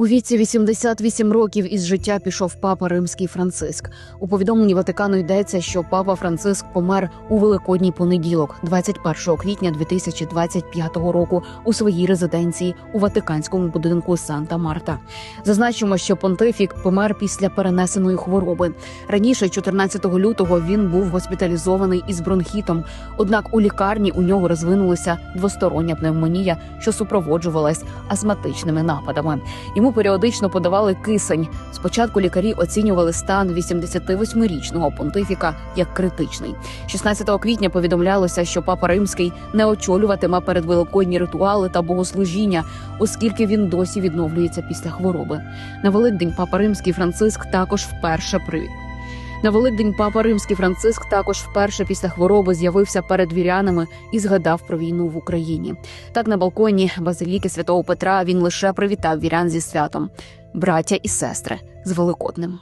У віці 88 років із життя пішов папа римський Франциск. У повідомленні Ватикану йдеться, що папа Франциск помер у великодній понеділок, 21 квітня 2025 року, у своїй резиденції у Ватиканському будинку Санта Марта. Зазначимо, що понтифік помер після перенесеної хвороби. Раніше, 14 лютого, він був госпіталізований із бронхітом. Однак у лікарні у нього розвинулася двостороння пневмонія, що супроводжувалась астматичними нападами. Йому періодично подавали кисень. Спочатку лікарі оцінювали стан 88-річного понтифіка як критичний. 16 квітня повідомлялося, що папа римський не очолюватиме передвеликодні ритуали та богослужіння, оскільки він досі відновлюється після хвороби. На Великдень папа римський Франциск також вперше при. На Великдень папа римський Франциск також вперше після хвороби з'явився перед вірянами і згадав про війну в Україні. Так на балконі базиліки святого Петра він лише привітав вірян зі святом, браття і сестри з Великодним.